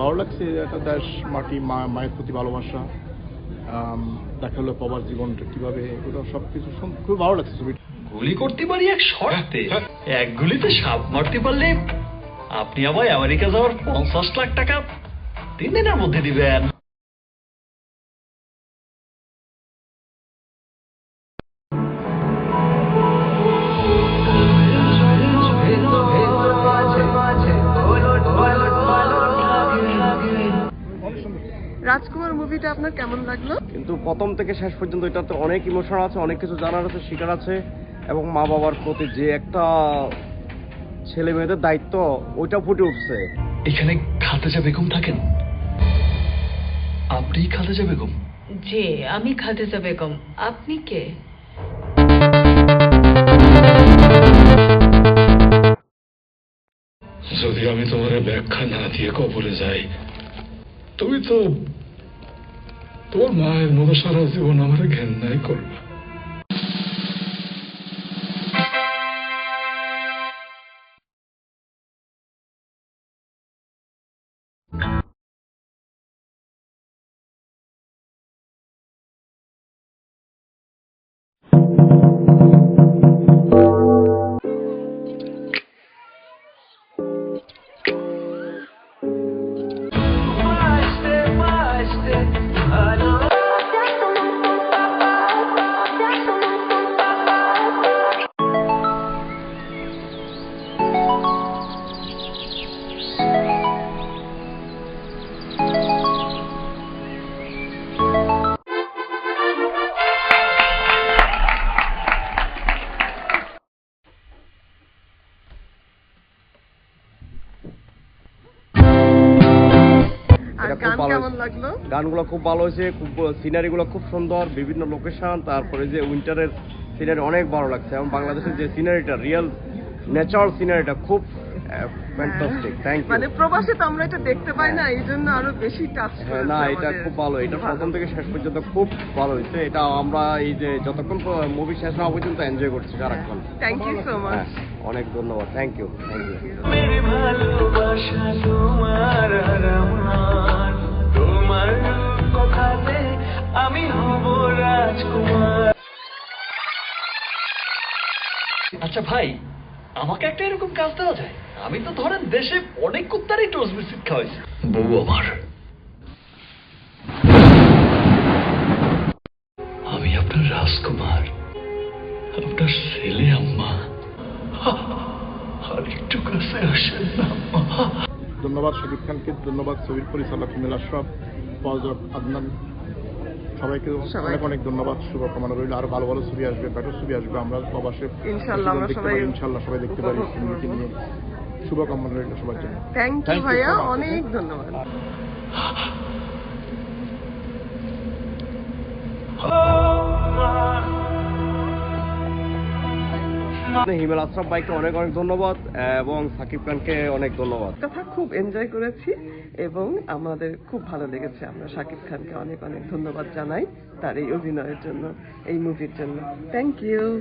ভালো লাগছে, একটা দেশ, মাটি, মা, মায়ের প্রতি ভালোবাসা দেখা হলো বাবার জীবনটা কীভাবে এগুলো সব কিছু খুব ভালো লাগছে ছবিটা গুলি করতে পারি এক শর্তে? এক গুলিতে সাপ মারতে পারলে আপনি আমায় আমেরিকা যাওয়ার পঞ্চাশ লাখ টাকা তিন দিনের মধ্যে দিবেন। রাজকুমার মুভিটা আপনার কেমন লাগল? কিন্তু প্রথম থেকে শেষ পর্যন্ত এটাতে অনেক ইমোশন আছে অনেক কিছু জানার আছে শিকার আছে এবং মা বাবার প্রতি যে একটা ছেলে মেয়েদের দায়িত্ব ওইটা ফুটে উঠছে। এখানে খাতেজা বেগম থাকেন? আপনি খাতেজা বেগম? জি আমি খাদিজা বেগম। আপনি কে? যদি আমি তোমার ব্যাখ্যা না দিয়ে কবরে যাই তুমি তো তোর মায়ের মতো সারা জীবন আমার ঘেন্নাই করবে। খুব ভালো গানগুলো খুব ভালো হয়েছে খুব সিনারিগুলো খুব সুন্দর বিভিন্ন লোকেশন তারপরে যে উইন্টারের সিনারি অনেক ভালো লাগছে এবং বাংলাদেশের যে সিনারিটা রিয়েল ন্যাচারাল সিনারিটা খুব ফ্যান্টাস্টিক থ্যাংক মানে প্রবাসে তো আমরা এটা দেখতে পাই না এই জন্য আরও বেশি টাচ হ্যাঁ, না এটা খুব ভালো এটা প্রথম থেকে শেষ পর্যন্ত খুব ভালো হয়েছে এটা আমরা এই যে যতক্ষণ মুভি শেষ না পর্যন্ত এনজয় করছি সারাক্ষণ। থ্যাংক ইউ সো মাচ হ্যাঁ অনেক ধন্যবাদ থ্যাংক ইউ থ্যাংক ইউ তোমার আর আমার তোমার কথাতে আমি হব রাজকুমার। আচ্ছা ভাই আমাকে একটা এরকম কাজ দেওয়া যায়? আমি তো ধরেন দেশে অনেক কুত্তারই টোস বিস্কিট খাওয়াইছি। বউ আমার। আমি আপনার রাজকুমার। আপনার ছেলে আম্মা। আর একটু কাছে আসেন না আম্মা। ধন্যবাদ শাকিব খানকে ধন্যবাদ ছবির পরিচালক মিল আশরাফ পজক আদনান। সবাইকে। অনেক অনেক ধন্যবাদ শুভকামনা রইল। আরও ভালো ভালো ছবি আসবে বেটার ছবি আসবে আমরা প্রবাসে ইনশাল্লাহ আমরা সবাই পারি, ইনশাআল্লাহ সবাই দেখতে পারি। নিয়ে। শুভকামনা রইল সবার জন্য। থ্যাংক ইউ ভাইয়া অনেক ধন্যবাদ। হিমেল আশ্রফ ভাইকে অনেক অনেক ধন্যবাদ এবং সাকিব খানকে অনেক ধন্যবাদ। কথা খুব এনজয় করেছি এবং আমাদের খুব ভালো লেগেছে। আমরা সাকিব খানকে অনেক অনেক ধন্যবাদ জানাই তার এই অভিনয়ের জন্য, এই মুভির জন্য। Thank you